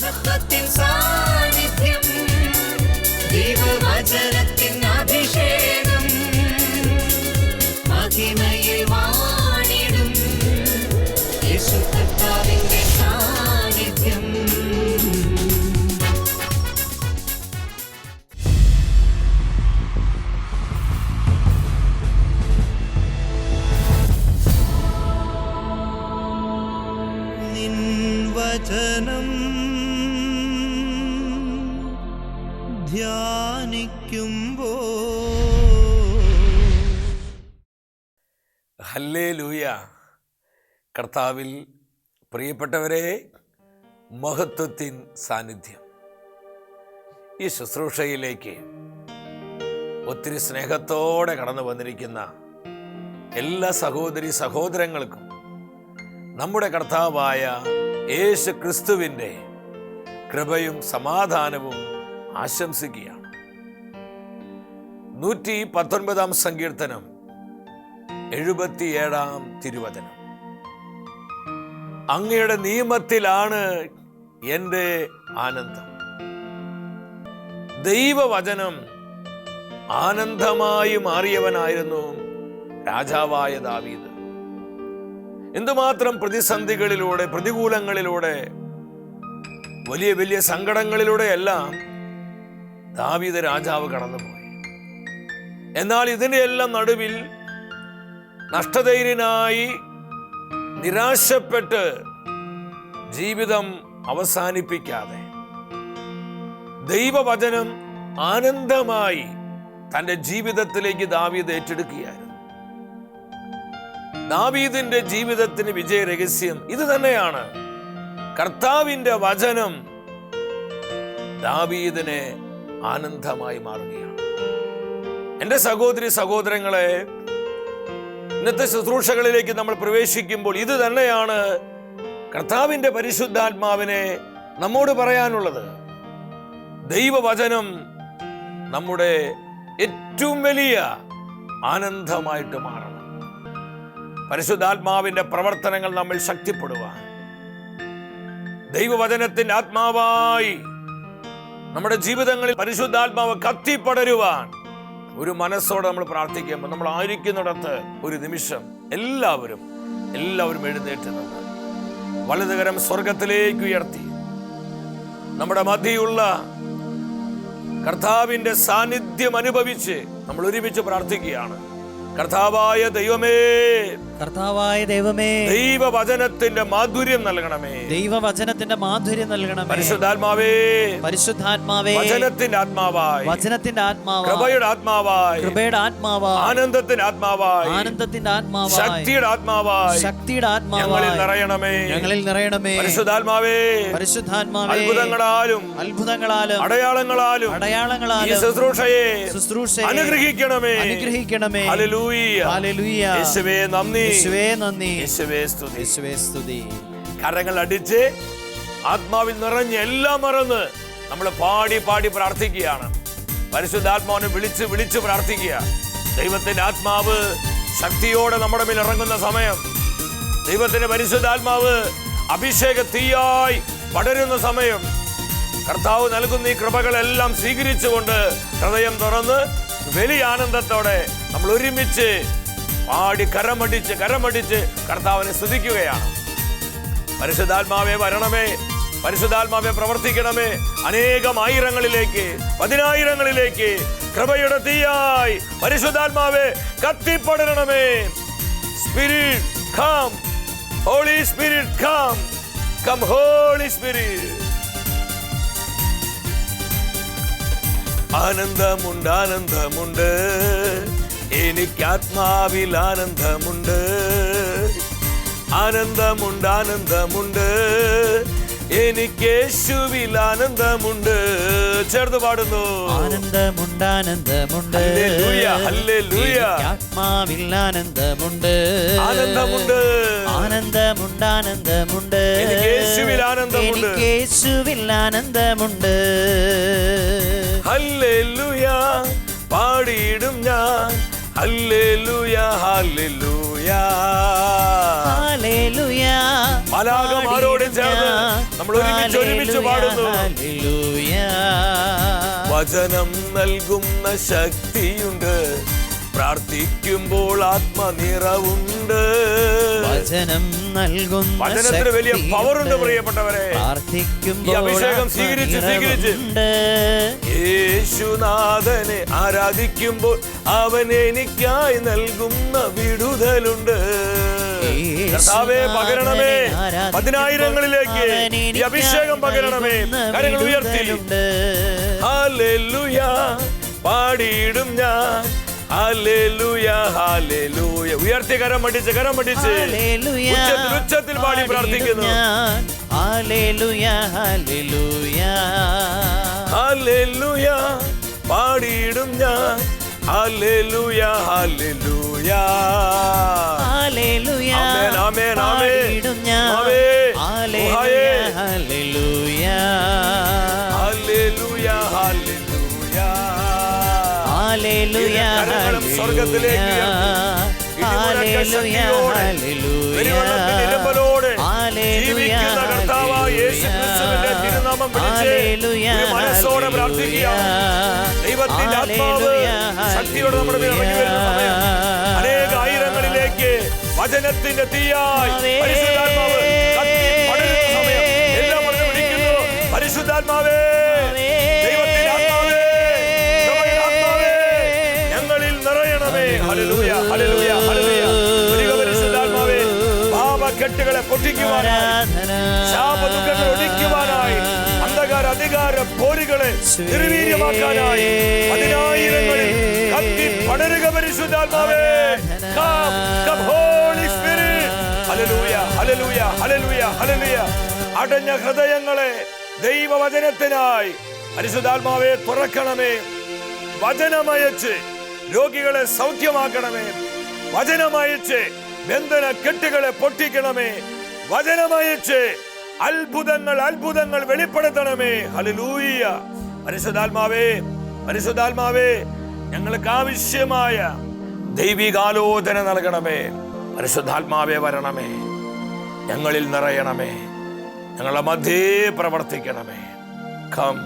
മഹത്വത്തിൻ സാന്നിധ്യം കർത്താവിൽ പ്രിയപ്പെട്ടവരെ മഹത്വത്തിൻ സാന്നിധ്യം. ഈ ശുശ്രൂഷയിലേക്ക് ഒത്തിരി സ്നേഹത്തോടെ കടന്നു വന്നിരിക്കുന്ന എല്ലാ സഹോദരി സഹോദരങ്ങൾക്കും നമ്മുടെ കർത്താവായ യേശു ക്രിസ്തുവിന്റെ കൃപയും സമാധാനവും ആശംസിക്കുകയാണ്. നൂറ്റി പത്തൊൻപതാം സങ്കീർത്തനം എഴുപത്തിയേഴാം തിരുവചനം. അങ്ങയുടെ നിയമത്തിലാണ് എന്റെ ആനന്ദം. ദൈവവചനം ആനന്ദമായി മാറിയവനായിരുന്നു രാജാവായ ദാവീദ്. എന്തുമാത്രം പ്രതിസന്ധികളിലൂടെ പ്രതികൂലങ്ങളിലൂടെ വലിയ വലിയ സങ്കടങ്ങളിലൂടെയെല്ലാം ദാവീദ് രാജാവ് കടന്നുപോയി. എന്നാൽ ഇതിന്റെ എല്ലാം നടുവിൽ നഷ്ടധൈര്യനായി നിരാശപ്പെട്ട് ജീവിതം അവസാനിപ്പിക്കാതെ ദൈവവചനം ആനന്ദമായി തന്റെ ജീവിതത്തിലേക്ക് ദാവീദ് ഏറ്റെടുക്കുകയായിരുന്നു. ദാവീദിന്റെ ജീവിതത്തിന് വിജയ രഹസ്യം ഇത് തന്നെയാണ്. കർത്താവിന്റെ വചനം ദാവീദിനെ ആനന്ദമായി മാറുകയാണ്. എന്റെ സഹോദരി സഹോദരങ്ങളെ ഇന്നത്തെ ശുശ്രൂഷകളിലേക്ക് നമ്മൾ പ്രവേശിക്കുമ്പോൾ ഇത് തന്നെയാണ് കർത്താവിന്റെ പരിശുദ്ധാത്മാവിനെ നമ്മോട് പറയാനുള്ളത്. ദൈവവചനം നമ്മുടെ ഏറ്റവും വലിയ ആനന്ദമായിട്ട് മാറണം. പരിശുദ്ധാത്മാവിന്റെ പ്രവർത്തനങ്ങൾ നമ്മൾ ശക്തിപ്പെടുവാൻ. ദൈവവചനത്തിന്റെ ആത്മാവായി നമ്മുടെ ജീവിതങ്ങളിൽ പരിശുദ്ധാത്മാവ് കത്തിപ്പടരുവാൻ. ഒരു മനസ്സോടെ നമ്മൾ പ്രാർത്ഥിക്കുമ്പോൾ നമ്മൾ ആയിരിക്കുന്നിടത്ത് ഒരു നിമിഷം എല്ലാവരും എല്ലാവരും എഴുന്നേറ്റ് നിന്ന് വലതുകരം സ്വർഗത്തിലേക്ക് ഉയർത്തി. നമ്മുടെ മതിയുള്ള കർത്താവിന്റെ സാന്നിധ്യം അനുഭവിച്ച് നമ്മൾ ഒരുമിച്ച് പ്രാർത്ഥിക്കുകയാണ്. കർത്താവായ ദൈവമേ കർത്താവായ ദൈവമേ ദൈവവചനത്തിന്റെ മാധുര്യം നൽകണമേ. ദൈവവചനത്തിന്റെ മാധുര്യം നൽകണമേ. പരിശുദ്ധാത്മാവേ പരിശുദ്ധാത്മാവേ വചനത്തിന്റെ ആത്മാവായി. വചനത്തിന്റെ ആത്മാവായി. കൃപയുടെ ആത്മാവായി. കൃപയുടെ ആത്മാവായി. ആനന്ദത്തിന്റെ ആത്മാവായി. ആനന്ദത്തിന്റെ ആത്മാവായി. ശക്തിയുടെ ആത്മാവായി. ശക്തിയുടെ ഞങ്ങളിൽ ആത്മാവായി നിറയണമേ. ഞങ്ങളിൽ നിറയണമേ. പരിശുദ്ധാത്മാവേ പരിശുദ്ധാത്മാവേ അത്ഭുതങ്ങളാലും അത്ഭുതങ്ങളാലും അടയാളങ്ങളാലും ഈ അടയാളങ്ങളാലും ശുശ്രൂഷയെ ശുശ്രൂഷയെ അനുഗ്രഹിക്കണമേ. അനുഗ്രഹിക്കണമേ. Hallelujah hallelujah. യേശുവേ നന്ദി. നന്ദി. യേശുവേ സ്തുതി. യേശുവേ സ്തുതി. കരങ്ങൾ അടിച്ച് ആത്മാവിൽ നിറഞ്ഞ് എല്ലാം മറന്ന് നമ്മൾ പാടി പാടി പ്രാർത്ഥിക്കുകയാണ്. പരിശുദ്ധാത്മാവിനെ വിളിച്ച് വിളിച്ച് പ്രാർത്ഥിക്കുക. ദൈവത്തിന്റെ ആത്മാവ് ശക്തിയോടെ നമ്മുടെ മേൽ ഇറങ്ങുന്ന സമയം. ദൈവത്തിന്റെ പരിശുദ്ധാത്മാവ് അഭിഷേക തീയായി പടരുന്ന സമയം. കർത്താവ് നൽകുന്ന ഈ കൃപകളെല്ലാം സ്വീകരിച്ചുകൊണ്ട് ഹൃദയം തുറന്ന് വലിയ ആനന്ദത്തോടെ നമ്മൾ ഒരുമിച്ച് പാടി കരമടിച്ച് കരമടിച്ച് കർത്താവിനെ സ്തുതിക്കുകയാണ്. പരിശുദ്ധാത്മാവെ വരണമേ പരിശുദ്ധാത്മാവെ പ്രവർത്തിക്കണമേ. അനേകം ആയിരങ്ങളിലേക്ക് പതിനായിരങ്ങളിലേക്ക് കൃപയുടെ തീയായി പരിശുദ്ധാത്മാവെ കത്തിപ്പടരണമേ. Spirit come holy spirit come come holy spirit ആനന്ദമുണ്ട് ആനന്ദമുണ്ട്. എനിക്ക് ആത്മാവിൽ ആനന്ദമുണ്ട്. ആനന്ദമുണ്ട് ആനന്ദമുണ്ട് എനിക്കേശുവിൽ ആനന്ദമുണ്ട്. ചേർന്ന് പാടുന്നു. ആനന്ദമുണ്ട് ആനന്ദമുണ്ട് ആത്മാവിൽ ആനന്ദമുണ്ട് ആനന്ദമുണ്ട്. ആനന്ദമുണ്ട്. ആനന്ദമുണ്ട് യേശുവിൽ ആനന്ദമുണ്ട്. യേശുവിൽ ആനന്ദമുണ്ട്. പാടിയിടും ഞാൻ. ചേർന്ന് നമ്മൾ ഒരുമിച്ച് ഒരുമിച്ച് പാടുന്നു. വചനം നൽകുന്ന ശക്തിയുണ്ട്. പ്രാർത്ഥിക്കുമ്പോൾ ആത്മനിറവുണ്ട്. വചനം നൽകുന്ന വചനത്തിന് വലിയ പവറുണ്ട് പ്രിയപ്പെട്ടവരെ. പ്രാർത്ഥിക്കുമ്പോൾ അഭിഷേകം സ്വീകരിച്ച് സ്വീകരിച്ച്. യേശുനാഥനെ ആരാധിക്കുമ്പോൾ അവൻ എനിക്കായി നൽകുന്ന വിടുതലുണ്ട്. കർത്താവേ പകരണമേ. പതിനായിരങ്ങളിലേക്ക് ഈ അഭിഷേകം പകരണമേ. കരങ്ങൾ ഉയർത്തി. പാടിയിടും ഞാൻ. ഉയർത്തി കരം പഠിച്ച് കരം പഠിച്ച്. ഉച്ചത്തിൽ ഉച്ചത്തിൽ പാടി പ്രാർത്ഥിക്കുന്നു. പാടിയിടും ഞാൻ. Hallelujah hallelujah hallelujah. Amen, amen, amen. കരങ്ങളും ജീവിക്കുന്ന കർത്താവായ യേശുക്രിസ്തുവിന്റെ തിരുനാമം വിളിച്ച് ഹല്ലേലൂയ, ഒരു മനസ്സോടെ പ്രാർത്ഥിക്കുകയാണ് ദൈവത്തിന്റെ ആത്മാവ് ശക്തിയോടെ നമ്മുടെ മേൽ ഇറങ്ങി വരുന്ന സമയം. അനേക ആയിരങ്ങളിലേക്ക് വചനത്തിന്റെ തീയായി പരിശുദ്ധാത്മാവ് കത്തി പടരുന്ന സമയം. എല്ലാം വിളിക്കുന്നു. പരിശുദ്ധാത്മാവേ. പാപക്കെട്ടുകളെ പൊട്ടിക്കുവാനായി. ശാപദുഃഖങ്ങൾ ഒഴിക്കുവാനായി അന്ധകാര അധികാര പോരുകളെ നിർവീര്യമാക്കാനായി പതിനായിരങ്ങളിൽ കത്തി പടരുക പരിശുദ്ധാത്മാവേ. Hallelujah, hallelujah, hallelujah, hallelujah. അടഞ്ഞ ഹൃദയങ്ങളെ ദൈവവചനത്തിനായി പരിശുദ്ധാത്മാവെ തുറക്കണമേ വചനമയച്ച് രോഗികളെ സൗഖ്യമാക്കണമേ വചനമയച്ച് ബന്ധന കെട്ടുകളെ പൊട്ടിക്കണമേ. വചനമയച്ച് അത്ഭുതങ്ങൾ അത്ഭുതങ്ങൾ വെളിപ്പെടുത്തണമേ. ഹല്ലേലൂയ പരിശുദ്ധാത്മാവേ പരിശുദ്ധാത്മാവേ ഞങ്ങൾക്ക് ആവശ്യമായ ദൈവികാലോചന നൽകണമേ. പരിശുദ്ധാത്മാവേ വരണമേ. ഞങ്ങളിൽ നിറയണമേ. ഞങ്ങളുടെ മധ്യേ പ്രവർത്തിക്കണമേ. കം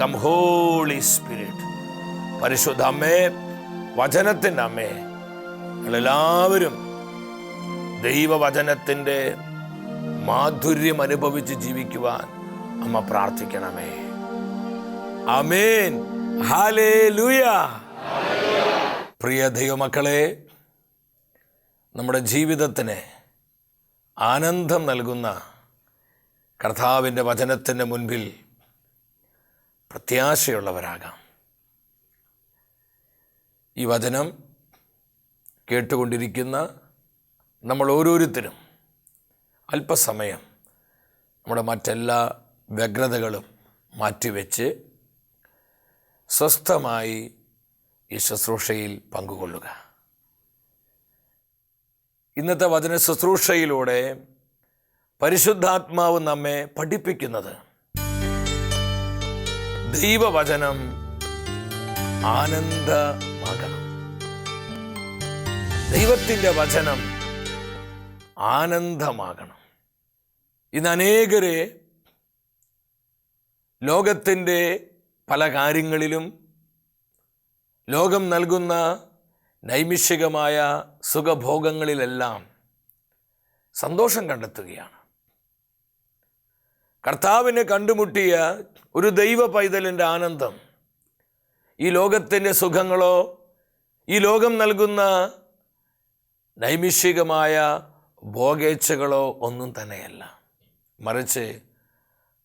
കം ഹോളി സ്പിരിറ്റ് പരിശുദ്ധ അമ്മേ വചനത്തിന്റെ അമ്മേ. ഞങ്ങളെല്ലാവരും ദൈവവചനത്തിന്റെ മാധുര്യം അനുഭവിച്ച് ജീവിക്കുവാൻ അമ്മ പ്രാർത്ഥിക്കണമേ. അമേൻ ഹാലേ ലൂയ പ്രിയ ദൈവമക്കളെ നമ്മുടെ ജീവിതത്തിന് ആനന്ദം നൽകുന്ന കർത്താവിന്റെ വചനത്തിന്റെ മുൻപിൽ പ്രത്യാശയുള്ളവരാകാം. ഈ വചനം കേട്ടുകൊണ്ടിരിക്കുന്ന നമ്മൾ ഓരോരുത്തരും അല്പസമയം നമ്മുടെ മറ്റെല്ലാ വ്യഗ്രതകളും മാറ്റിവെച്ച് സ്വസ്ഥമായി ഈ ശുശ്രൂഷയിൽ പങ്കുകൊള്ളുക. ഇന്നത്തെ വചന ശുശ്രൂഷയിലൂടെ പരിശുദ്ധാത്മാവ് നമ്മെ പഠിപ്പിക്കുന്നത് ദൈവവചനം ആനന്ദമാകണം. ദൈവത്തിന്റെ വചനം ആനന്ദമാകണം. ഇന്ന് അനേകരെ ലോകത്തിന്റെ പല കാര്യങ്ങളിലും ലോകം നൽകുന്ന നൈമിഷികമായ സുഖഭോഗങ്ങളിലെല്ലാം സന്തോഷം കണ്ടെത്തുകയാണ്. കർത്താവിനെ കണ്ടുമുട്ടിയ ഒരു ദൈവ പൈതലിന്റെ ആനന്ദം ഈ ലോകത്തിന്റെ സുഖങ്ങളോ ഈ ലോകം നൽകുന്ന നൈമിഷികമായ ഭോഗേച്ഛകളോ ഒന്നും തന്നെയല്ല. മറിച്ച്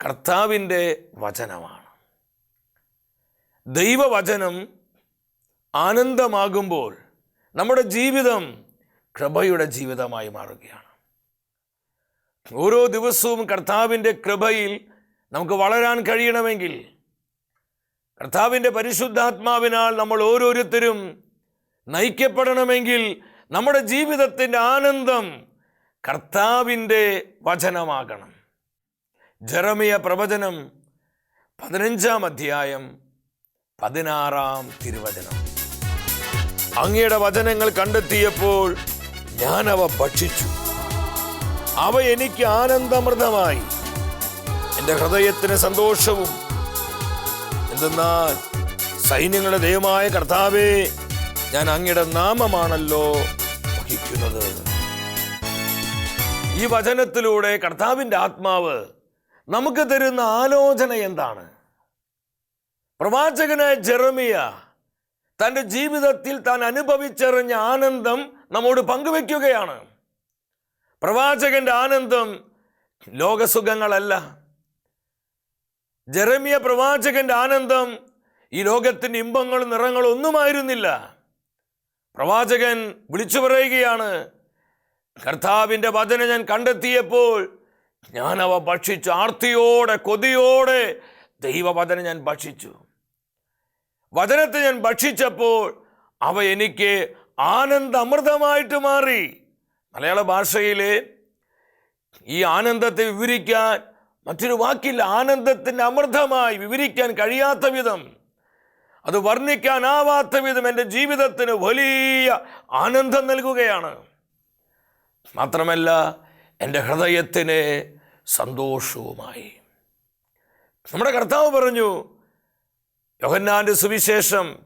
കർത്താവിന്റെ വചനമാണ്. ദൈവവചനം ആനന്ദമാകുമ്പോൾ നമ്മുടെ ജീവിതം കൃപയുടെ ജീവിതമായി മാറുകയാണ്. ഓരോ ദിവസവും കർത്താവിന്റെ കൃപയിൽ നമുക്ക് വളരാൻ കഴിയണമെങ്കിൽ കർത്താവിന്റെ പരിശുദ്ധാത്മാവിനാൽ നമ്മൾ ഓരോരുത്തരും നയിക്കപ്പെടണമെങ്കിൽ നമ്മുടെ ജീവിതത്തിന്റെ ആനന്ദം കർത്താവിന്റെ വചനമാകണം. ജറമിയ പ്രവചനം പതിനഞ്ചാം അധ്യായം പതിനാറാം തിരുവചനം. അങ്ങയുടെ വചനങ്ങൾ കണ്ടെത്തിയപ്പോൾ ഞാൻ അവ ഭക്ഷിച്ചു. അവ എനിക്ക് ആനന്ദമൃതമായി. എന്റെ ഹൃദയത്തിന് സന്തോഷവും. എന്തെന്നാൽ സൈന്യങ്ങളുടെ ദൈവമായ കർത്താവേ ഞാൻ അങ്ങയുടെ നാമമാണല്ലോ വഹിക്കുന്നത്. ഈ വചനത്തിലൂടെ കർത്താവിന്റെ ആത്മാവ് നമുക്ക് തരുന്ന ആലോചന എന്താണ്? പ്രവാചകനായ ജെറമിയ തന്റെ ജീവിതത്തിൽ താൻ അനുഭവിച്ചെറിഞ്ഞ ആനന്ദം നമ്മോട് പങ്കുവെക്കുകയാണ്. പ്രവാചകന്റെ ആനന്ദം ലോകസുഖങ്ങളല്ല. ജെറമിയ പ്രവാചകന്റെ ആനന്ദം ഈ ലോകത്തിന്റെ ഇമ്പങ്ങളും നിറങ്ങളും ഒന്നുമായിരുന്നില്ല. പ്രവാചകൻ വിളിച്ചു പറയുകയാണ് കർത്താവിന്റെ വചന ഞാൻ കണ്ടെത്തിയപ്പോൾ ഞാൻ അവ ഭക്ഷിച്ചു ആർത്തിയോടെ കൊതിയോടെ ദൈവവചന ഞാൻ ഭക്ഷിച്ചു. വചനത്തെ ഞാൻ ഭക്ഷിച്ചപ്പോൾ അവ എനിക്ക് ആനന്ദ അമൃതമായിട്ട് മാറി. മലയാള ഭാഷയിൽ ഈ ആനന്ദത്തെ വിവരിക്കാൻ മറ്റൊരു വാക്കില്ല ആനന്ദത്തിന്റെ അമൃതമായി വിവരിക്കാൻ കഴിയാത്ത വിധം അത് വർണിക്കാനാവാത്ത വിധം എന്റെ ജീവിതത്തിന് വലിയ ആനന്ദം നൽകുകയാണ്. മാത്രമല്ല എന്റെ ഹൃദയത്തിന് സന്തോഷവുമായി. നമ്മുടെ കർത്താവ് പറഞ്ഞു യോഹന്നാന്റെ സുവിശേഷം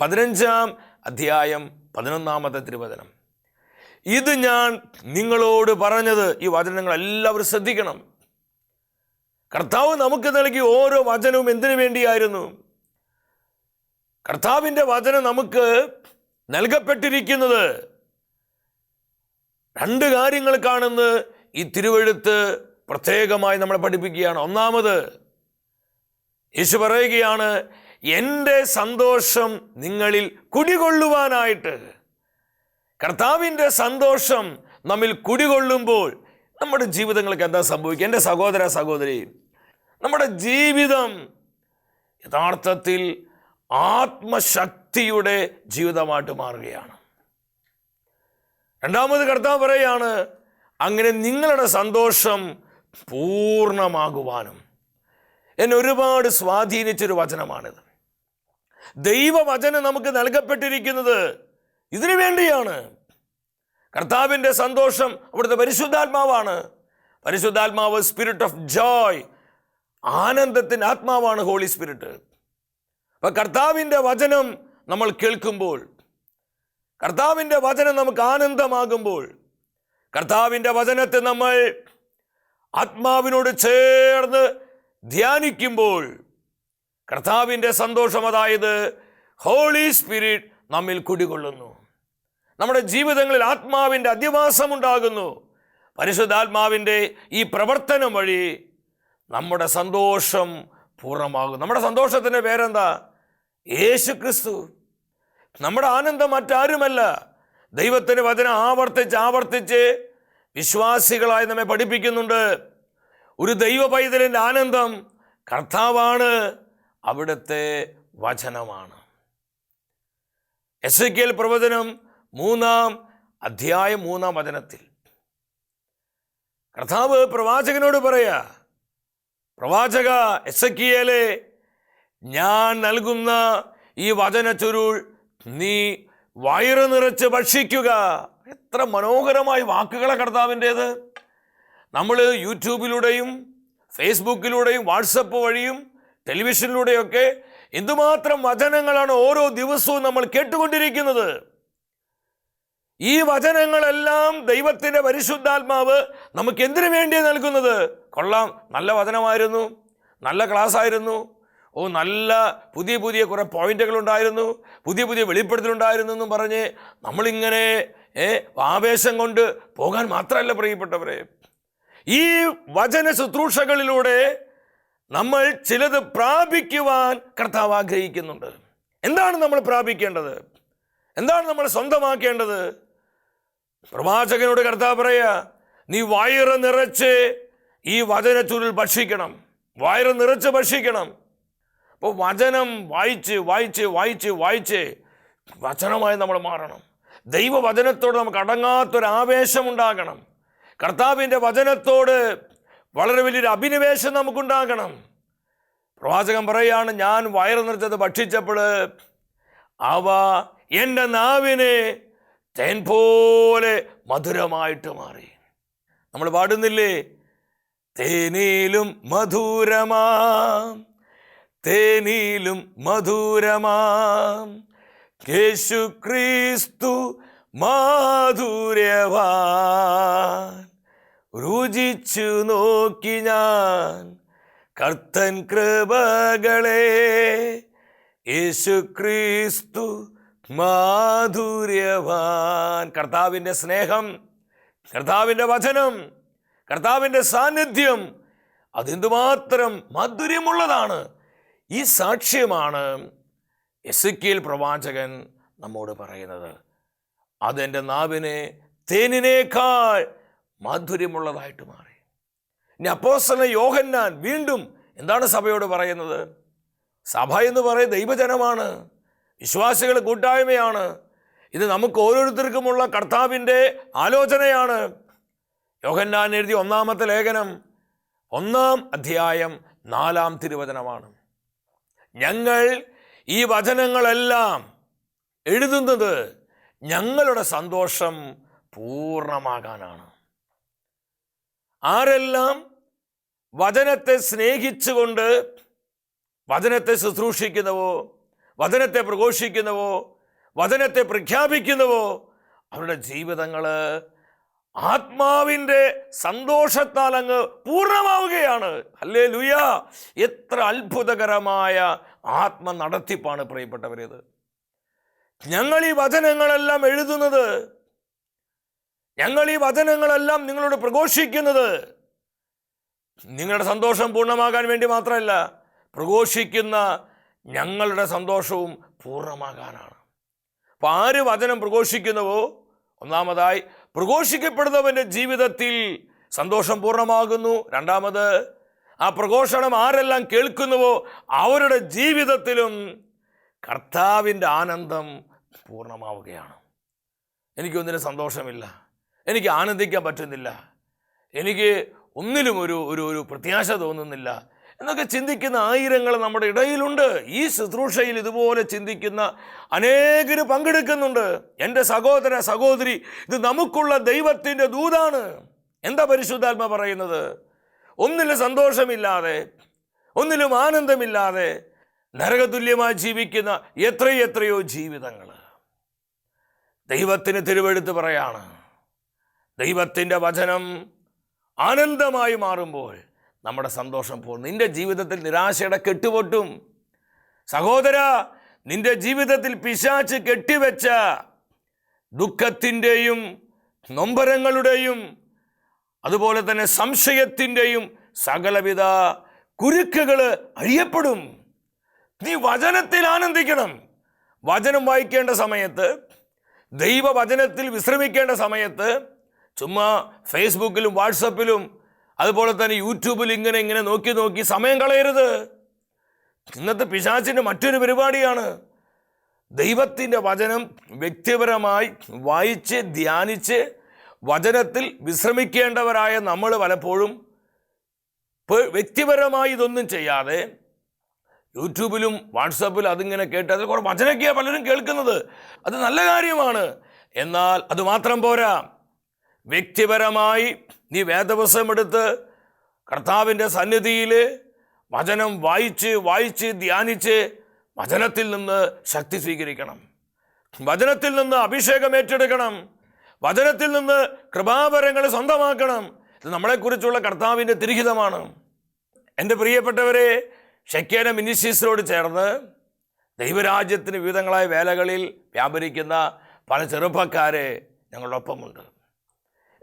പതിനഞ്ചാം അധ്യായം പതിനൊന്നാമത്തെ തിരുവചനം. ഇത് ഞാൻ നിങ്ങളോട് പറഞ്ഞത് ഈ വചനങ്ങൾ എല്ലാവരും ശ്രദ്ധിക്കണം. കർത്താവ് നമുക്ക് നൽകിയ ഓരോ വചനവും എന്തിനു വേണ്ടിയായിരുന്നു? കർത്താവിന്റെ വചനം നമുക്ക് നൽകപ്പെട്ടിരിക്കുന്നത് രണ്ട് കാര്യങ്ങൾ കാണുന്ന ഈ തിരുവഴുത്ത് പ്രത്യേകമായി നമ്മളെ പഠിപ്പിക്കുകയാണ്. ഒന്നാമത് യേശു പറയുകയാണ് എന്റെ സന്തോഷം നിങ്ങളിൽ കുടികൊള്ളുവാനായിട്ട്. കർത്താവിന്റെ സന്തോഷം നമ്മിൽ കുടികൊള്ളുമ്പോൾ നമ്മുടെ ജീവിതങ്ങൾക്ക് എന്താ സംഭവിക്കുക? എന്റെ സഹോദര സഹോദരി നമ്മുടെ ജീവിതം യഥാർത്ഥത്തിൽ ആത്മശക്തിയുടെ ജീവിതമായിട്ട് മാറുകയാണ്. രണ്ടാമത് കർത്താവ് പറയാണ് അങ്ങനെ നിങ്ങളുടെ സന്തോഷം പൂർണമാകുവാനും. എന്നെ ഒരുപാട് സ്വാധീനിച്ചൊരു വചനമാണിത്. ദൈവവചനം നമുക്ക് നൽകപ്പെട്ടിരിക്കുന്നത് ഇതിനു വേണ്ടിയാണ്. കർത്താവിന്റെ സന്തോഷം അവിടുത്തെ പരിശുദ്ധാത്മാവാണ്. പരിശുദ്ധാത്മാവ് സ്പിരിറ്റ് ഓഫ് ജോയ് ആനന്ദത്തിന്റെ ആത്മാവാണ് ഹോളി സ്പിരിറ്റ്. അപ്പം കർത്താവിന്റെ വചനം നമ്മൾ കേൾക്കുമ്പോൾ കർത്താവിന്റെ വചനം നമുക്ക് ആനന്ദമാകുമ്പോൾ കർത്താവിന്റെ വചനത്തെ നമ്മൾ ആത്മാവിനോട് ചേർന്ന് ധ്യാനിക്കുമ്പോൾ കർത്താവിന്റെ സന്തോഷം അതായത് ഹോളി സ്പിരിറ്റ് നമ്മിൽ കുടികൊള്ളുന്നു. നമ്മുടെ ജീവിതങ്ങളിൽ ആത്മാവിന്റെ അധിവാസം ഉണ്ടാകുന്നു പരിശുദ്ധാത്മാവിന്റെ ഈ പ്രവർത്തനം വഴി നമ്മുടെ സന്തോഷം പൂർണമാകും നമ്മുടെ സന്തോഷത്തിന്റെ പേരെന്താ? യേശു ക്രിസ്തു നമ്മുടെ ആനന്ദം മറ്റാരുമല്ല. ദൈവത്തിന് വചനം ആവർത്തിച്ച് ആവർത്തിച്ച് വിശ്വാസികളായി നമ്മെ പഠിപ്പിക്കുന്നുണ്ട്. ഒരു ദൈവ പൈതലിന്റെ ആനന്ദം കർത്താവാണ് അവിടുത്തെ വചനമാണ്. എസ് കെൽ പ്രവചനം മൂന്നാം അധ്യായം മൂന്നാം വചനത്തിൽ. കർത്താവ് പ്രവാചകനോട് പറയാ പ്രവാചക എസ് ഞാൻ നൽകുന്ന ഈ വചന ചുരുൾ നീ വയറ് നിറച്ച് ഭക്ഷിക്കുക. എത്ര മനോഹരമായ വാക്കുകളെ കർത്താവിന്റേത്. നമ്മൾ യൂട്യൂബിലൂടെയും ഫേസ്ബുക്കിലൂടെയും വാട്സപ്പ് വഴിയും ടെലിവിഷനിലൂടെയൊക്കെ എന്തുമാത്രം വചനങ്ങളാണ് ഓരോ ദിവസവും നമ്മൾ കേട്ടുകൊണ്ടിരിക്കുന്നത്. ഈ വചനങ്ങളെല്ലാം ദൈവത്തിന്റെ പരിശുദ്ധാത്മാവ് നമുക്ക് എന്തിനു വേണ്ടി നൽകുന്നത്? കൊള്ളാം. നല്ല വചനമായിരുന്നു. നല്ല ക്ലാസ് ആയിരുന്നു ഓ നല്ല പുതിയ പുതിയ കുറേ പോയിന്റുകൾ ഉണ്ടായിരുന്നു പുതിയ പുതിയ വെളിപ്പെടുത്തലുണ്ടായിരുന്നു എന്നും പറഞ്ഞ് നമ്മളിങ്ങനെ ആവേശം കൊണ്ട് പോകാൻ മാത്രമല്ല പ്രിയപ്പെട്ടവരെ. ഈ വചന ശുശ്രൂഷകളിലൂടെ നമ്മൾ ചിലത് പ്രാപിക്കുവാൻ കർത്താവ് ആഗ്രഹിക്കുന്നുണ്ട്. എന്താണ് നമ്മൾ പ്രാപിക്കേണ്ടത്? എന്താണ് നമ്മൾ സ്വന്തമാക്കേണ്ടത്? പ്രവാചകനോട് കർത്താവ് പറയുക നീ വയറ് നിറച്ച് ഈ വചന ചുരുൾ ഭക്ഷിക്കണം. വയറ് നിറച്ച് ഭക്ഷിക്കണം. അപ്പോൾ വചനം വായിച്ച് വായിച്ച് വായിച്ച് വായിച്ച് വചനമായി നമ്മൾ മാറണം. ദൈവവചനത്തോട് നമുക്ക് അടങ്ങാത്തൊരു ആവേശം ഉണ്ടാകണം കർത്താവിന്റെ വചനത്തോട് വളരെ വലിയൊരു അഭിനിവേശം നമുക്കുണ്ടാകണം. പ്രവാചകൻ പറയാണ് ഞാൻ വയറ് നിറച്ചത് ഭക്ഷിച്ചപ്പോൾ അവ എന്റെ നാവിനെ തേൻ പോലെ മധുരമായിട്ട് മാറി. നമ്മൾ പാടുന്നില്ലേ? തേനേലും മധുരമാം തേനീലും മധുരമാം. യേശു ക്രിസ്തു മാധുര്യവാൻ. രുചിച്ചു നോക്കി ഞാൻ കർത്തൻ കൃപകളെ. യേശു ക്രിസ്തു മാധുര്യവാൻ. കർത്താവിന്റെ സ്നേഹം കർത്താവിന്റെ വചനം കർത്താവിന്റെ സാന്നിധ്യം അതെന്തുമാത്രം മാധുര്യമുള്ളതാണ് ഈ സാക്ഷ്യമാണ് എസക്കിയൽ പ്രവാചകൻ നമ്മോട് പറയുന്നത്. അതെന്റെ നാവിനെ തേനിനേക്കാൾ മാധുര്യമുള്ളതായിട്ട് മാറി. ഇനി അപ്പോസ്തലൻ യോഹന്നാൻ വീണ്ടും എന്താണ് സഭയോട് പറയുന്നത്? സഭ എന്ന് പറയുന്നത് ദൈവജനമാണ്. വിശ്വാസികൾ കൂട്ടായ്മയാണ്. ഇത് നമുക്ക് ഓരോരുത്തർക്കുമുള്ള കർത്താവിന്റെ ആലോചനയാണ്. യോഹന്നാൻ എഴുതിയ ഒന്നാമത്തെ ലേഖനം ഒന്നാം അധ്യായം നാലാം തിരുവചനമാണ്. ഞങ്ങൾ ഈ വചനങ്ങളെല്ലാം എഴുതുന്നത് ഞങ്ങളുടെ സന്തോഷം പൂർണമാകാനാണ്. ആരെല്ലാം വചനത്തെ സ്നേഹിച്ചുകൊണ്ട് വചനത്തെ ശുശ്രൂഷിക്കുന്നവോ വചനത്തെ പ്രഘോഷിക്കുന്നവോ വചനത്തെ പ്രഖ്യാപിക്കുന്നവോ അവരുടെ ജീവിതങ്ങൾ ആത്മാവിന്റെ സന്തോഷത്താൽ അങ്ങ് പൂർണമാവുകയാണ്. അല്ലേ ലുയ എത്ര അത്ഭുതകരമായ ആത്മ നടത്തിപ്പാണ് പ്രിയപ്പെട്ടവരേത് ഞങ്ങൾ ഈ വചനങ്ങളെല്ലാം എഴുതുന്നത് ഞങ്ങൾ ഈ വചനങ്ങളെല്ലാം നിങ്ങളോട് പ്രഘോഷിക്കുന്നത് നിങ്ങളുടെ സന്തോഷം പൂർണമാകാൻ വേണ്ടി മാത്രമല്ല പ്രഘോഷിക്കുന്ന ഞങ്ങളുടെ സന്തോഷവും പൂർണമാകാനാണ്. അപ്പോൾ ആര് വചനം പ്രഘോഷിക്കുന്നുവോ? ഒന്നാമതായി പ്രഘോഷിക്കപ്പെടുന്നവന്റെ ജീവിതത്തിൽ സന്തോഷം പൂർണമാകുന്നു. രണ്ടാമത് ആ പ്രഘോഷണം ആരെല്ലാം കേൾക്കുന്നുവോ അവരുടെ ജീവിതത്തിലും കർത്താവിന്റെ ആനന്ദം പൂർണമാവുകയാണ്. എനിക്കൊന്നിനും സന്തോഷമില്ല. എനിക്ക് ആനന്ദിക്കാൻ പറ്റുന്നില്ല. എനിക്ക് ഒന്നിലും ഒരു ഒരു ഒരു പ്രത്യാശ തോന്നുന്നില്ല. എന്നൊക്കെ ചിന്തിക്കുന്ന ആയിരങ്ങൾ നമ്മുടെ ഇടയിലുണ്ട്. ഈ ശുശ്രൂഷയിൽ ഇതുപോലെ ചിന്തിക്കുന്ന അനേകർ പങ്കെടുക്കുന്നുണ്ട്. എന്റെ സഹോദര സഹോദരി ഇത് നമുക്കുള്ള ദൈവത്തിന്റെ ദൂതാണ്. എന്താ പരിശുദ്ധാത്മ പറയുന്നത്? ഒന്നിലും സന്തോഷമില്ലാതെ ഒന്നിലും ആനന്ദമില്ലാതെ നരകതുല്യമായി ജീവിക്കുന്ന എത്രയെത്രയോ ജീവിതങ്ങൾ. ദൈവത്തിന് തിരുവെടുത്ത് പറയാണ്. ദൈവത്തിന്റെ വചനം ആനന്ദമായി മാറുമ്പോൾ നമ്മുടെ സന്തോഷം പോകും. നിന്റെ ജീവിതത്തിൽ നിരാശയുടെ കെട്ടുപൊട്ടും സഹോദര നിന്റെ ജീവിതത്തിൽ പിശാച്ച് കെട്ടിവെച്ച ദുഃഖത്തിന്റെയും നൊമ്പരങ്ങളുടെയും അതുപോലെ തന്നെ സംശയത്തിന്റെയും സകലവിധ കുരുക്കുകൾ അഴിയപ്പെടും. നീ വചനത്തിൽ ആനന്ദിക്കണം. വചനം വായിക്കേണ്ട സമയത്ത് ദൈവവചനത്തിൽ വിശ്രമിക്കേണ്ട സമയത്ത് ചുമ്മാ ഫേസ്ബുക്കിലും വാട്സപ്പിലും അതുപോലെ തന്നെ യൂട്യൂബിൽ ഇങ്ങനെ ഇങ്ങനെ നോക്കി നോക്കി സമയം കളയരുത്. ഇന്നത്തെ പിശാചിന്റെ മറ്റൊരു പരിപാടിയാണ്. ദൈവത്തിന്റെ വചനം വ്യക്തിപരമായി വായിച്ച് ധ്യാനിച്ച് വചനത്തിൽ വിശ്രമിക്കേണ്ടവരായ നമ്മൾ പലപ്പോഴും വ്യക്തിപരമായി ഇതൊന്നും ചെയ്യാതെ യൂട്യൂബിലും വാട്സപ്പിലും അതിങ്ങനെ കേട്ട് അതിൽ കുറേ വചനൊക്കെയാണ് പലരും കേൾക്കുന്നത്. അത് നല്ല കാര്യമാണ്. എന്നാൽ അത് മാത്രം പോരാ. വ്യക്തിപരമായി നീ വേദവസമെടുത്ത് കർത്താവിന്റെ സന്നിധിയിൽ വചനം വായിച്ച് വായിച്ച് ധ്യാനിച്ച് വചനത്തിൽ നിന്ന് ശക്തി സ്വീകരിക്കണം. വചനത്തിൽ നിന്ന് അഭിഷേകം ഏറ്റെടുക്കണം. വചനത്തിൽ നിന്ന് കൃപാവരങ്ങൾ സ്വന്തമാക്കണം. ഇത് നമ്മളെക്കുറിച്ചുള്ള കർത്താവിന്റെ തിരിഹിതമാണ്. എന്റെ പ്രിയപ്പെട്ടവരെ ഷെക്കേന മിനിസ്റ്റീസിനോട് ചേർന്ന് ദൈവരാജ്യത്തിന് വിവിധങ്ങളായ വേലകളിൽ വ്യാപരിക്കുന്ന പല ചെറുപ്പക്കാരെ ഞങ്ങളുടെ ഒപ്പമുണ്ട്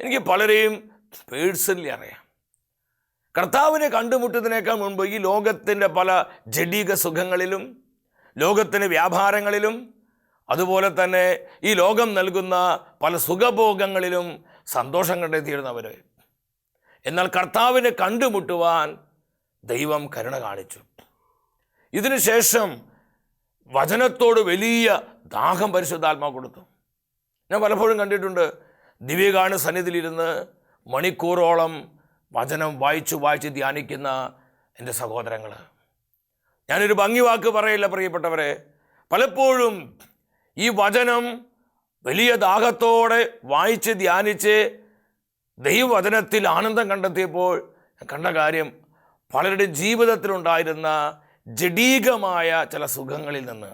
എനിക്ക് പലരെയും പേഴ്സണലി അറിയാം. കർത്താവിനെ കണ്ടുമുട്ടുന്നതിനേക്കാൾ മുൻപ് ഈ ലോകത്തിന്റെ പല ജഡീക സുഖങ്ങളിലും ലോകത്തിന്റെ വ്യാപാരങ്ങളിലും അതുപോലെ തന്നെ ഈ ലോകം നൽകുന്ന പല സുഖഭോഗങ്ങളിലും സന്തോഷം കണ്ടെത്തിയിരുന്നവർ. എന്നാൽ കർത്താവിനെ കണ്ടുമുട്ടുവാൻ ദൈവം കരുണ കാണിച്ചു. ഇതിനുശേഷം വചനത്തോട് വലിയ ദാഹം പരിശുദ്ധാത്മാവ് കൊടുത്തു. ഞാൻ പലപ്പോഴും കണ്ടിട്ടുണ്ട് ദിവ്യകാണ് സന്നിധിയിലിരുന്ന് മണിക്കൂറോളം വചനം വായിച്ചു വായിച്ച് ധ്യാനിക്കുന്ന എന്റെ സഹോദരങ്ങൾ ഞാനൊരു ഭംഗി വാക്ക് പറയില്ല പ്രിയപ്പെട്ടവരെ. പലപ്പോഴും ഈ വചനം വലിയ ദാഹത്തോടെ വായിച്ച് ധ്യാനിച്ച് ദൈവവചനത്തിൽ ആനന്ദം കണ്ടെത്തിയപ്പോൾ കണ്ട കാര്യം പലരുടെ ജീവിതത്തിലുണ്ടായിരുന്ന ജഡീകമായ ചില സുഖങ്ങളിൽ നിന്ന്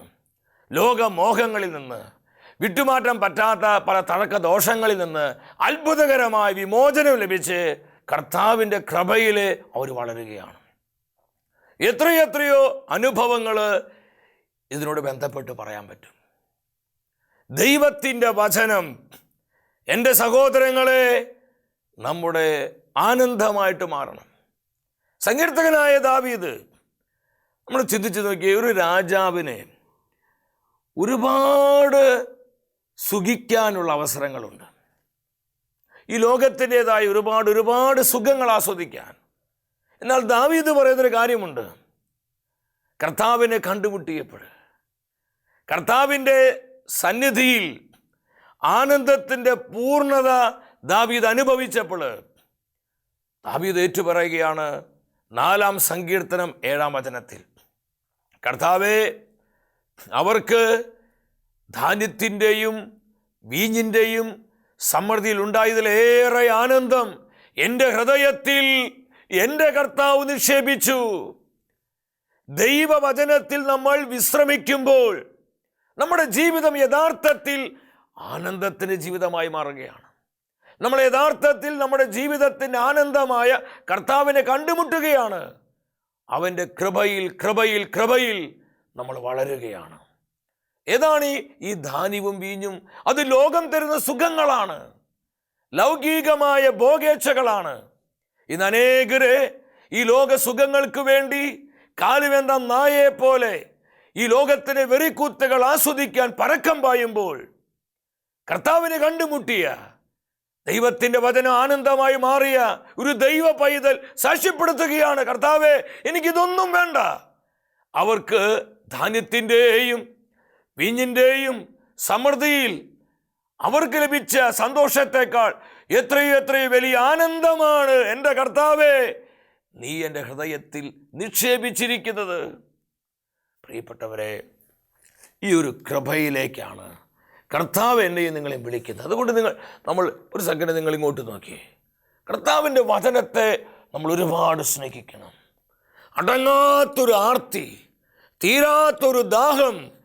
ലോകമോഹങ്ങളിൽ നിന്ന് വിട്ടുമാറ്റാൻ പറ്റാത്ത പല തഴക്ക ദോഷങ്ങളിൽ നിന്ന് അത്ഭുതകരമായ വിമോചനം ലഭിച്ച് കർത്താവിന്റെ കൃപയിൽ അവർ വളരുകയാണ്. എത്രയെത്രയോ അനുഭവങ്ങൾ ഇതിനോട് ബന്ധപ്പെട്ട് പറയാൻ പറ്റും. ദൈവത്തിന്റെ വചനം എന്റെ സഹോദരങ്ങളെ നമ്മുടെ ആനന്ദമായിട്ട് മാറണം. സങ്കീർത്തകനായ ദാവീദ് നമ്മൾ ചിന്തിച്ച് നോക്കിയ ഒരു രാജാവിനെ ഒരുപാട് സുഖിക്കാനുള്ള അവസരങ്ങളുണ്ട്. ഈ ലോകത്തിന്റെതായ ഒരുപാട് ഒരുപാട് സുഖങ്ങൾ ആസ്വദിക്കാൻ. എന്നാൽ ദാവീദ് പറയുന്നൊരു കാര്യമുണ്ട്. കർത്താവിനെ കണ്ടുമുട്ടിയപ്പോൾ കർത്താവിന്റെ സന്നിധിയിൽ ആനന്ദത്തിന്റെ പൂർണത ദാവീദ് അനുഭവിച്ചപ്പോൾ ദാവീദ് ഏറ്റുപറയുകയാണ് നാലാം സങ്കീർത്തനം ഏഴാം വചനത്തിൽ. കർത്താവെ അവർക്ക് ധാന്യത്തിന്റെയും വീഞ്ഞിന്റെയും സമൃദ്ധിയിൽ ഉണ്ടായതിലേറെ ആനന്ദം എന്റെ ഹൃദയത്തിൽ എന്റെ കർത്താവ് നിക്ഷേപിച്ചു. ദൈവവചനത്തിൽ നമ്മൾ വിശ്രമിക്കുമ്പോൾ നമ്മുടെ ജീവിതം യഥാർത്ഥത്തിൽ ആനന്ദത്തിന്റെ ജീവിതമായി മാറുകയാണ്. നമ്മൾ യഥാർത്ഥത്തിൽ നമ്മുടെ ജീവിതത്തിന്റെ ആനന്ദമായ കർത്താവിനെ കണ്ടുമുട്ടുകയാണ്. അവന്റെ കൃപയിൽ കൃപയിൽ കൃപയിൽ നമ്മൾ വളരുകയാണ്. ഏതാണ് ഈ- ധാന്യവും വീഞ്ഞും? അത് ലോകം തരുന്ന സുഖങ്ങളാണ്. ലൗകികമായ ഭോഗേച്ഛകളാണ് ഇന്ന് അനേകരെ ഈ ലോക സുഖങ്ങൾക്ക് വേണ്ടി കാലുവേന്ത നായയെ പോലെ ഈ ലോകത്തിലെ വെറിക്കൂത്തുകൾ ആസ്വദിക്കാൻ പരക്കം പായുമ്പോൾ കർത്താവിനെ കണ്ടുമുട്ടിയ ദൈവത്തിന്റെ വചനം ആനന്ദമായി മാറിയ ഒരു ദൈവ പൈതൽ സാക്ഷ്യപ്പെടുത്തുകയാണ്. കർത്താവെ എനിക്കിതൊന്നും വേണ്ട. അവർക്ക് ധാന്യത്തിന്റെയും വീഞ്ഞിന്റെയും സമൃദ്ധിയിൽ അവർക്ക് ലഭിച്ച സന്തോഷത്തെക്കാൾ എത്രയും എത്രയും വലിയ ആനന്ദമാണ് എന്റെ കർത്താവേ. നീ എന്റെ ഹൃദയത്തിൽ നിക്ഷേപിച്ചിരിക്കുന്നത്. പ്രിയപ്പെട്ടവരെ ഈ ഒരു കൃപയിലേക്കാണ് കർത്താവ് എന്നെയും നിങ്ങളെയും വിളിക്കുന്നത്. അതുകൊണ്ട് നിങ്ങൾ നമ്മൾ ഒരു സെക്കൻഡ് നിങ്ങൾ ഇങ്ങോട്ട് നോക്കി. കർത്താവിന്റെ വചനത്തെ നമ്മൾ ഒരുപാട് സ്നേഹിക്കണം. അടങ്ങാത്തൊരു ആർത്തി തീരാത്തൊരു ദാഹം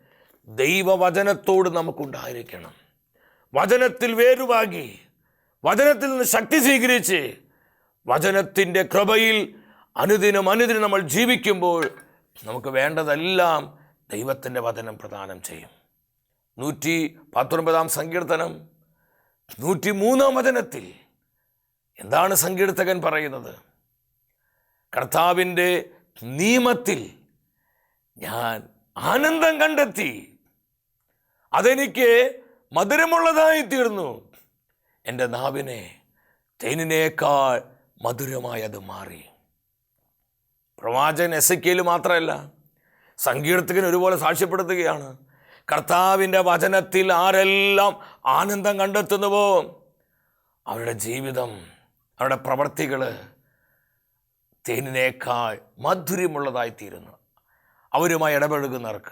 ദൈവവചനത്തോട് നമുക്കുണ്ടായിരിക്കണം. വചനത്തിൽ വേരുവാകി വചനത്തിൽ നിന്ന് ശക്തി സ്വീകരിച്ച് വചനത്തിന്റെ കൃപയിൽ അനുദിനം അനുദിനം നമ്മൾ ജീവിക്കുമ്പോൾ നമുക്ക് വേണ്ടതെല്ലാം ദൈവത്തിന്റെ വചനം പ്രദാനം ചെയ്യും. നൂറ്റി പത്തൊൻപതാം സങ്കീർത്തനം നൂറ്റി മൂന്നാം വചനത്തിൽ എന്താണ് സങ്കീർത്തകൻ പറയുന്നത്? കർത്താവിന്റെ നിയമത്തിൽ ഞാൻ ആനന്ദം കണ്ടെത്തി അതെനിക്ക് മധുരമുള്ളതായി തീർന്നു. എന്റെ നാവിനെ തേനിനേക്കാൾ മധുരമായി അത് മാറി. പ്രവാചകൻ എസ് മാത്രമല്ല സങ്കീർത്തകൻ ഒരുപോലെ സാക്ഷ്യപ്പെടുത്തുകയാണ്. കർത്താവിന്റെ വചനത്തിൽ ആരെല്ലാം ആനന്ദം കണ്ടെത്തുന്നുവോ അവരുടെ ജീവിതം അവരുടെ പ്രവർത്തികൾ തേനിനേക്കാൾ മധുര്യമുള്ളതായി തീരുന്നു. അവരുമായി ഇടപഴകുന്നവർക്ക്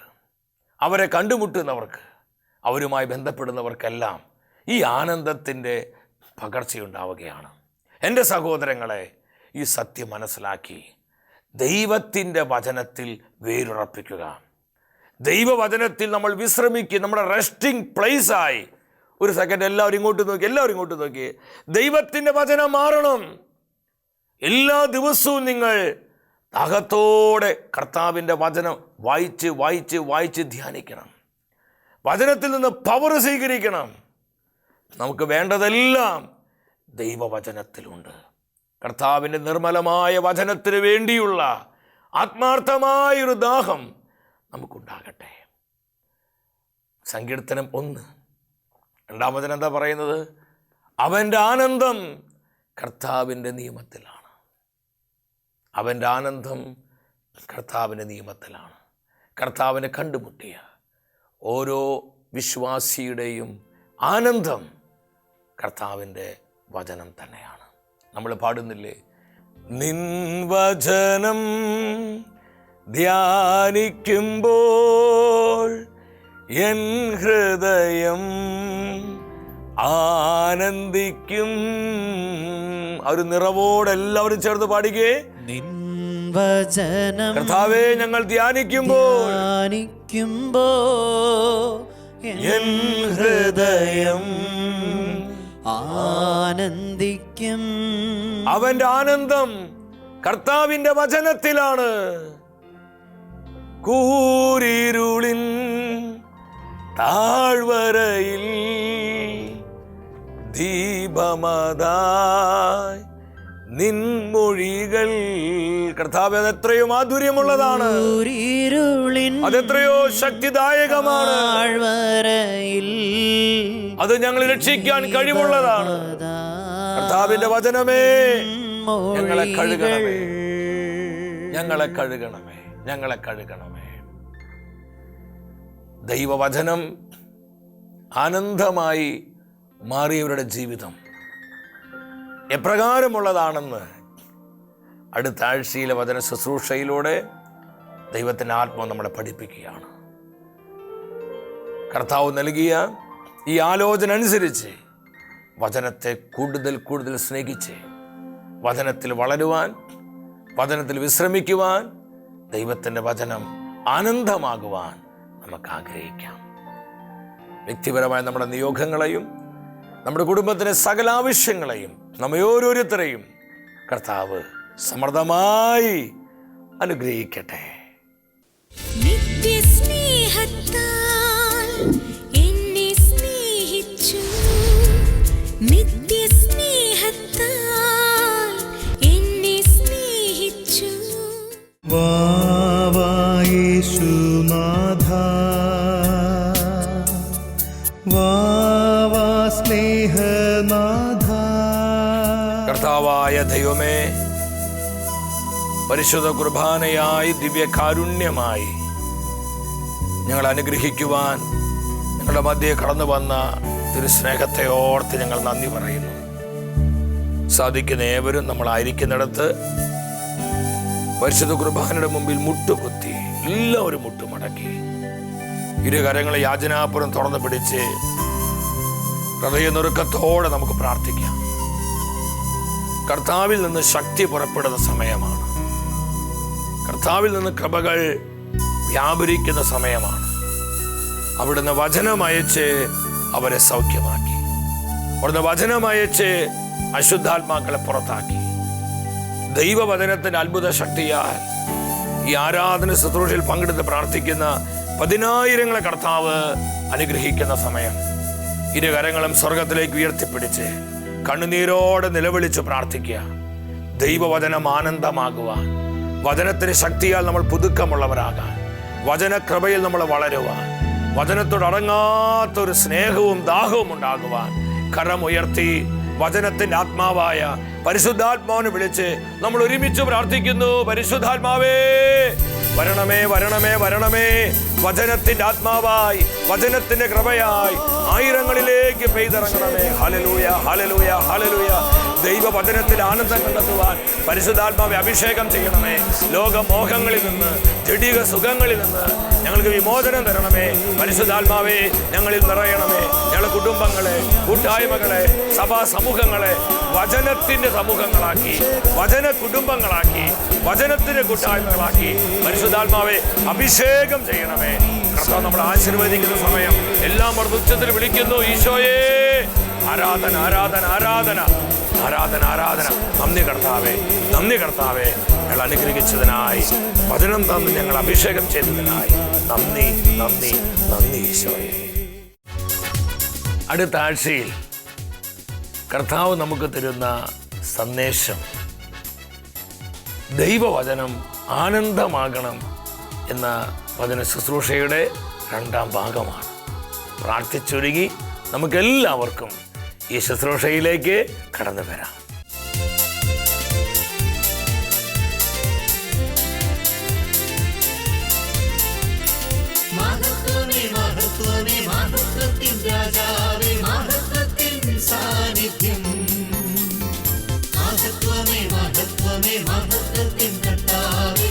അവരെ കണ്ടുമുട്ടുന്നവർക്ക് അവരുമായി ബന്ധപ്പെടുന്നവർക്കെല്ലാം ഈ ആനന്ദത്തിന്റെ പകർച്ചയുണ്ടാവുകയാണ്. എന്റെ സഹോദരങ്ങളെ ഈ സത്യം മനസ്സിലാക്കി ദൈവത്തിന്റെ വചനത്തിൽ വേരുറപ്പിക്കുക. ദൈവവചനത്തിൽ നമ്മൾ വിശ്രമിക്കുക. നമ്മുടെ റെസ്റ്റിംഗ് പ്ലേസായി. ഒരു സെക്കൻഡ് എല്ലാവരും ഇങ്ങോട്ട് നോക്കി എല്ലാവരും ഇങ്ങോട്ട് നോക്കി. ദൈവത്തിന്റെ വചനം മാറണം. എല്ലാ ദിവസവും നിങ്ങൾ ദാഹത്തോടെ കർത്താവിന്റെ വചനം വായിച്ച് വായിച്ച് വായിച്ച് ധ്യാനിക്കണം. വചനത്തിൽ നിന്ന് പവർ സ്വീകരിക്കണം. നമുക്ക് വേണ്ടതെല്ലാം ദൈവവചനത്തിലുണ്ട്. കർത്താവിന്റെ നിർമ്മലമായ വചനത്തിന് വേണ്ടിയുള്ള ആത്മാർത്ഥമായൊരു ദാഹം നമുക്കുണ്ടാകട്ടെ. സങ്കീർത്തനം ഒന്ന്. രണ്ടാമതിന് എന്താ പറയുന്നത്? അവന്റെ ആനന്ദം കർത്താവിന്റെ നിയമത്തിലാണ്. അവന്റെ ആനന്ദം കർത്താവിന്റെ നിയമത്തിലാണ്. കർത്താവിനെ കണ്ടുമുട്ടിയ ഓരോ വിശ്വാസിയുടെയും ആനന്ദം കർത്താവിന്റെ വചനം തന്നെയാണ്. നമ്മൾ പാടുന്നില്ലേ? നിൻ വചനം ധ്യാനിക്കുമ്പോൾ എൻ ഹൃദയം ആനന്ദിക്കും. ഒരു നിറവോടെ എല്ലാവരും ചേർന്ന് പാടിക്കേ നിൻ വചനം കർത്താവേ ഞങ്ങൾ ധ്യാനിക്കുമ്പോൾ ധ്യാനിക്കുമ്പോ എൻ ഹൃദയം ആനന്ദിക്കും. അവന്റെ ആനന്ദം കർത്താവിന്റെ വചനത്തിലാണ്. കൂരിരുളിൻ താഴ്വരയിൽ ദീപമതായി നിൻമൊഴികൾ കർത്താവ് അത് എത്രയോ മാധുര്യമുള്ളതാണ്. അതെത്രയോ ശക്തിദായകമാണ്. അത് ഞങ്ങൾ രക്ഷിക്കാൻ കഴിവുള്ളതാണ്. കർത്താവിന്റെ വചനമേ ഞങ്ങളെ കഴുകണമേ. ഞങ്ങളെ കഴുകണമേ ഞങ്ങളെ കഴുകണമേ. ദൈവവചനം ആനന്ദമായി മാറിയവരുടെ ജീവിതം എപ്രകാരമുള്ളതാണെന്ന് അടുത്ത ആഴ്ചയിലെ വചന ശുശ്രൂഷയിലൂടെ ദൈവത്തിന്റെ ആത്മാവ് നമ്മളെ പഠിപ്പിക്കുകയാണ്. കർത്താവ് നൽകിയ ഈ ആലോചന അനുസരിച്ച് വചനത്തെ കൂടുതൽ കൂടുതൽ സ്നേഹിച്ച് വചനത്തിൽ വളരുവാൻ വചനത്തിൽ വിശ്രമിക്കുവാൻ ദൈവത്തിന്റെ വചനം ആനന്ദമാകുവാൻ നമുക്ക് ആഗ്രഹിക്കാം. വ്യക്തിപരമായ നമ്മുടെ നിയോഗങ്ങളെയും നമ്മുടെ കുടുംബത്തിന്റെ സകല ആവശ്യങ്ങളെയും നമ്മെ ഓരോരുത്തരെയും കർത്താവ് സമൃദ്ധമായി അനുഗ്രഹിക്കട്ടെ. നിത്യസ്നേഹത്താൽ എന്നെ സ്നേഹിച്ചു. നിത്യസ്നേഹത്താൽ എന്നെ സ്നേഹിച്ചു. വാവായേശുനാഥ പരിശുദ്ധ കുർബാനയായി ദിവ്യകാരുണ്യമായി ഞങ്ങൾ അനുഗ്രഹിക്കുവാൻ ഞങ്ങളുടെ മധ്യേ കടന്നു വന്ന ഒരു സ്നേഹത്തെ ഓർത്ത് ഞങ്ങൾ നന്ദി പറയുന്നു. സാധിക്കുന്ന ഏവരും നമ്മളായിരിക്കുന്നിടത്ത് പരിശുദ്ധ കുർബാനയുടെ മുമ്പിൽ മുട്ടുകുത്തി എല്ലാവരും മുട്ടുമടക്കി. ഇരു കരങ്ങളെ യാചനാപുരം തുറന്നു പിടിച്ച് ഹൃദയനുറുക്കത്തോടെ നമുക്ക് പ്രാർത്ഥിക്കാം. കർത്താവിൽ നിന്ന് ശക്തി പുറപ്പെടുന്ന സമയമാണ്. കർത്താവിൽ നിന്ന് കൃപകൾ വ്യാപരിക്കുന്ന സമയമാണ്. അവിടുന്ന് വചനം അയച്ച് അവരെ സൗഖ്യമാക്കി. അവിടുന്ന് വചനം അയച്ച് അശുദ്ധാത്മാക്കളെ പുറത്താക്കി. ദൈവവചനത്തിന്റെ അത്ഭുത ശക്തിയാൽ ഈ ആരാധന ശുശ്രൂഷയിൽ പങ്കെടുത്ത് പ്രാർത്ഥിക്കുന്ന പതിനായിരങ്ങളെ കർത്താവ് അനുഗ്രഹിക്കുന്ന സമയം. ഇരു കരങ്ങളും സ്വർഗത്തിലേക്ക് ഉയർത്തിപ്പിടിച്ച് കണ്ണുനീരോടെ നിലവിളിച്ച് പ്രാർത്ഥിക്കുക. ദൈവവചനം ആനന്ദമാകുവാൻ. വചനത്തിന് ശക്തിയാൽ നമ്മൾ പുതുക്കമുള്ളവരാകാൻ വചനകൃപയിൽ നമ്മൾ വളരുവാൻ വചനത്തോട് അടങ്ങാത്ത ഒരു സ്നേഹവും ദാഹവും ഉണ്ടാകുവാൻ കരമുയർത്തി വചനത്തിന്റെ ആത്മാവായ പരിശുദ്ധാത്മാവിനെ വിളിച്ച് നമ്മൾ ഒരുമിച്ച് പ്രാർത്ഥിക്കുന്നു. പരിശുദ്ധാത്മാവേ വരണമേ വരണമേ വരണമേ വചനത്തിന്റെ ആത്മാവായി വചനത്തിന്റെ കൃപയായി ആയിരങ്ങളിലേക്ക് പെയ്തിറങ്ങണമേ. ഹലലൂയ ഹലലൂയ ഹലലൂയ ദൈവവചനത്തിൽ ആനന്ദം കണ്ടെത്തുവാൻ പരിശുദ്ധാത്മാവെ അഭിഷേകം ചെയ്യണമേ. ലോകമോഹങ്ങളിൽ നിന്ന് ജടിക സുഖങ്ങളിൽ നിന്ന് ഞങ്ങൾക്ക് വിമോചനം തരണമേ. പരിശുദ്ധാത്മാവെ ഞങ്ങളിൽ നിറയണമേ. ഞങ്ങളുടെ കുടുംബങ്ങളെ കൂട്ടായ്മകളെ സഭാ സമൂഹങ്ങളെ വചനത്തിന്റെ സമൂഹങ്ങളാക്കി വചന കുടുംബങ്ങളാക്കി വചനത്തിന്റെ കൂട്ടായ്മകളാക്കി പരിശുദ്ധാത്മാവെ അഭിഷേകം ചെയ്യണമേ. കർത്താവ് നമ്മൾ ആശീർവദിക്കുന്ന സമയം. എല്ലാം അവർ ഉച്ചത്തിൽ വിളിക്കുന്നു ഈശോയേ. ആരാധന ആരാധന ആരാധന. ആരാധന ആരാധന. നന്ദി കർത്താവേ നന്ദി കർത്താവേ. ഞങ്ങൾ അനുഗ്രഹിച്ചതിനായി വചനം തന്ന് ഞങ്ങൾ അഭിഷേകം ചെയ്തതിനായി. നന്ദി നന്ദി നന്ദി ഈശോയെ. അടുത്ത ആഴ്ചയിൽ കർത്താവ് നമുക്ക് തരുന്ന സന്ദേശം. ദൈവവചനം ആനന്ദമാകണം. എന്ന വചന ശുശ്രൂഷയുടെ രണ്ടാം ഭാഗമാണ്. പ്രാർത്ഥിച്ചൊരുങ്ങി നമുക്കെല്ലാവർക്കും ഈ ശുശ്രൂഷയിലേക്ക് കടന്നു വരാം. മഹത്വമേ മഹത്വമേ മഹത്വത്തിൻ രാജാവേ